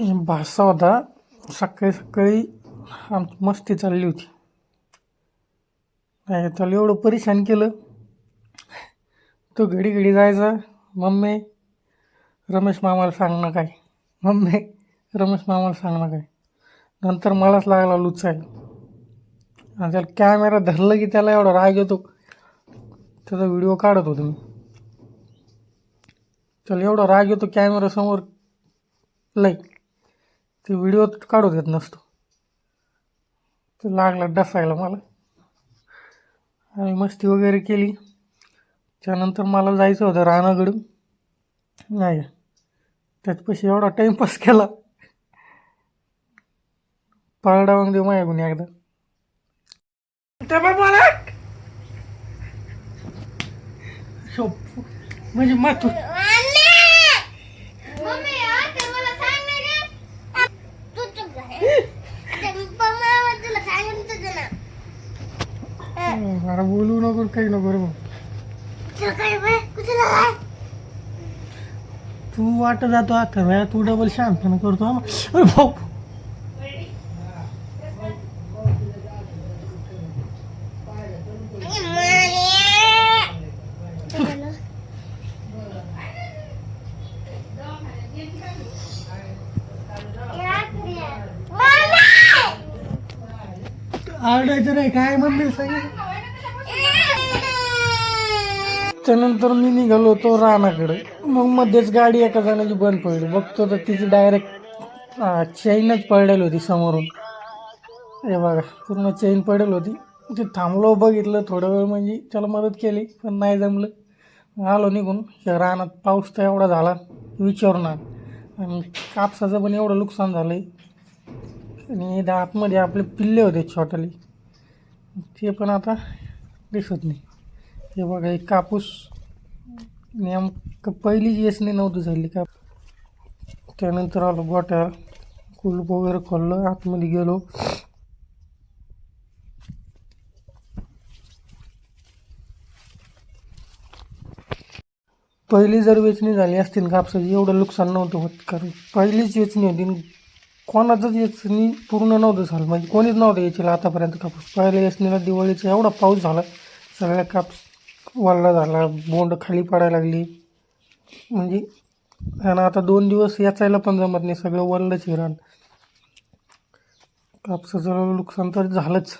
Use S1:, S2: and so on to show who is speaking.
S1: भासा होता सकाळी सकाळी आमची मस्ती चालली होती. नाही त्याला एवढं परेशान केलं? तो घडी घडी जायचा मम्मी रमेश मामाला सांग ना काय? मम्मी रमेश मामाला सांग ना काय? नंतर मलाच लागला लुचायला. आणि त्याला कॅमेरा धरलं की त्याला एवढा राग येतो. त्याचा व्हिडिओ काढत होतो मी. त्याला एवढा राग येतो कॅमेरासमोर लई ते व्हिडिओ काढू देत नसतो. तो लागला डसायला मला. आम्ही मस्ती वगैरे केली. त्यानंतर मला जायचं होतं रानाकडून. नाही त्याच्यापाशी एवढा टाईमपास केला. पारडा मग दे माझ्याकडून एकदा. तेव्हा मला. शोप. म्हणजे मग तू
S2: मम्मी आता मला सांग ना ग तू चुप झाले पप्पा तुला सांगून तुझं ना
S1: मला बोलू नको काही नको रे भाऊ. तू वाट जातो आता वेळा तू डबल शांतपणा करतो हा. अरे भाऊ आरडायचं नाही काय मम्मी सांगितलं त्यानंतर मी निघालो होतो रानाकडे. मग मध्येच गाडी एका जणाची बंद पडली. बघतो तर तिची डायरेक्ट चेनच पडलेली होती समोरून. हे बघा पूर्ण चेन पडेल होती. ते थांबलो बघितलं थोडा वेळ म्हणजे त्याला मदत केली पण नाही जमलं. आलो निघून. रानात पाऊस तर एवढा झाला विचारू ना आणि कापसाचं पण एवढं नुकसान झालं आहे आणि आतमध्ये आपले पिल्ले होते छोटली. ते पण आता दिसत नाही. हे बघा एक कापूस नेमकं पहिलीच येसणी नव्हती झाली का? त्यानंतर आलो गोट्या कुलूप वगैरे खोललं आतमध्ये गेलो. पहिली जर वेचणी झाली असतील कापसाची एवढं नुकसान नव्हतं होत कारण पहिलीच वेचणी होती आणि कोणाचंच वेचणी पूर्ण नव्हतं झालं. म्हणजे कोणीच नव्हतं यायचं आतापर्यंत कापूस. पहिल्या वेचणीला दिवाळीचा एवढा पाऊस झाला सगळ्या कापूस वल्ला झाला बोंड खाली पडायला लागली. म्हणजे आणि आता दोन दिवस याचायला पण जमत नाही सगळं वल्लच आहे कापसाचं नुकसान तर झालंच.